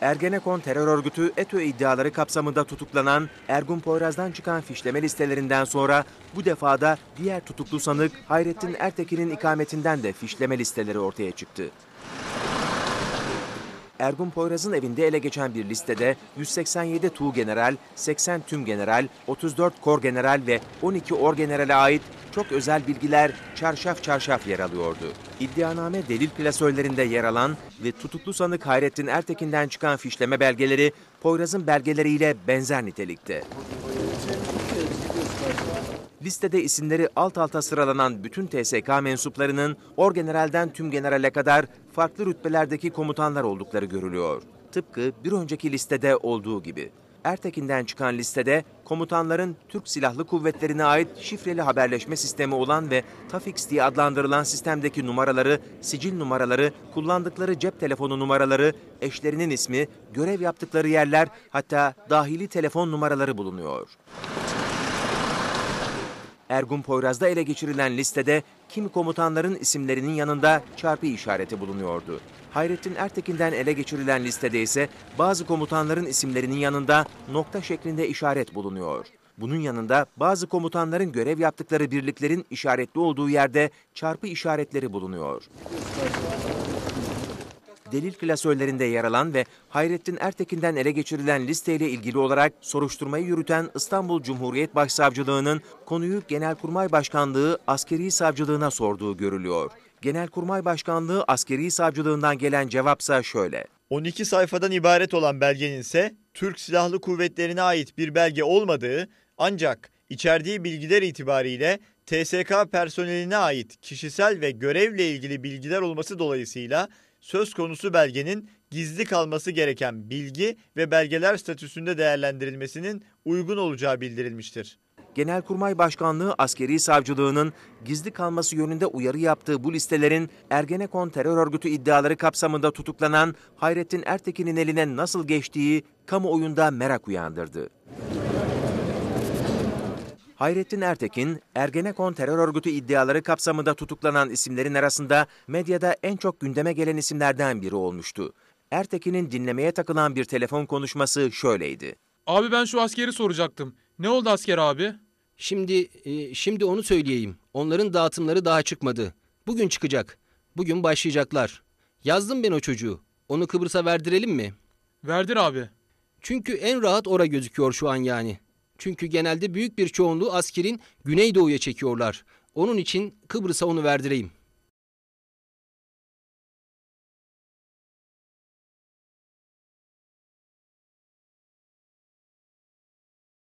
Ergenekon terör örgütü ETÖ iddiaları kapsamında tutuklanan Ergun Poyraz'dan çıkan fişleme listelerinden sonra bu defada diğer tutuklu sanık Hayrettin Ertekin'in ikametinden de fişleme listeleri ortaya çıktı. Ergun Poyraz'ın evinde ele geçen bir listede 187 Tuğgeneral, 80 Tümgeneral, 34 Korgeneral ve 12 Orgeneral'e ait çok özel bilgiler çarşaf çarşaf yer alıyordu. İddianame delil klasörlerinde yer alan ve tutuklu sanık Hayrettin Ertekin'den çıkan fişleme belgeleri Poyraz'ın belgeleriyle benzer nitelikte. Listede isimleri alt alta sıralanan bütün TSK mensuplarının orgeneralden tüm generale kadar farklı rütbelerdeki komutanlar oldukları görülüyor. Tıpkı bir önceki listede olduğu gibi. Ertekin'den çıkan listede komutanların Türk Silahlı Kuvvetleri'ne ait şifreli haberleşme sistemi olan ve TAFIX diye adlandırılan sistemdeki numaraları, sicil numaraları, kullandıkları cep telefonu numaraları, eşlerinin ismi, görev yaptıkları yerler hatta dahili telefon numaraları bulunuyor. Ergun Poyraz'da ele geçirilen listede kimi komutanların isimlerinin yanında çarpı işareti bulunuyordu. Hayrettin Ertekin'den ele geçirilen listede ise bazı komutanların isimlerinin yanında nokta şeklinde işaret bulunuyor. Bunun yanında bazı komutanların görev yaptıkları birliklerin işaretli olduğu yerde çarpı işaretleri bulunuyor delil klasörlerinde yer alan ve Hayrettin Ertekin'den ele geçirilen listeyle ilgili olarak soruşturmayı yürüten İstanbul Cumhuriyet Başsavcılığı'nın konuyu Genelkurmay Başkanlığı Askeri Savcılığına sorduğu görülüyor. Genelkurmay Başkanlığı Askeri Savcılığından gelen cevapsa şöyle. 12 sayfadan ibaret olan belgenin ise Türk Silahlı Kuvvetleri'ne ait bir belge olmadığı ancak içerdiği bilgiler itibariyle TSK personeline ait kişisel ve görevle ilgili bilgiler olması dolayısıyla söz konusu belgenin gizli kalması gereken bilgi ve belgeler statüsünde değerlendirilmesinin uygun olacağı bildirilmiştir. Genelkurmay Başkanlığı Askeri Savcılığı'nın gizli kalması yönünde uyarı yaptığı bu listelerin Ergenekon terör örgütü iddiaları kapsamında tutuklanan Hayrettin Ertekin'in eline nasıl geçtiği kamuoyunda merak uyandırdı. Hayrettin Ertekin, Ergenekon terör örgütü iddiaları kapsamında tutuklanan isimlerin arasında medyada en çok gündeme gelen isimlerden biri olmuştu. Ertekin'in dinlemeye takılan bir telefon konuşması şöyleydi. Abi ben şu askeri soracaktım. Ne oldu asker abi? Şimdi e, şimdi onu söyleyeyim. Onların dağıtımları daha çıkmadı. Bugün çıkacak. Bugün başlayacaklar. Yazdım ben o çocuğu. Onu Kıbrıs'a verdirelim mi? Verdir abi. Çünkü en rahat ora gözüküyor şu an yani. Çünkü genelde büyük bir çoğunluğu askerin Güneydoğu'ya çekiyorlar. Onun için Kıbrıs'a onu verdireyim.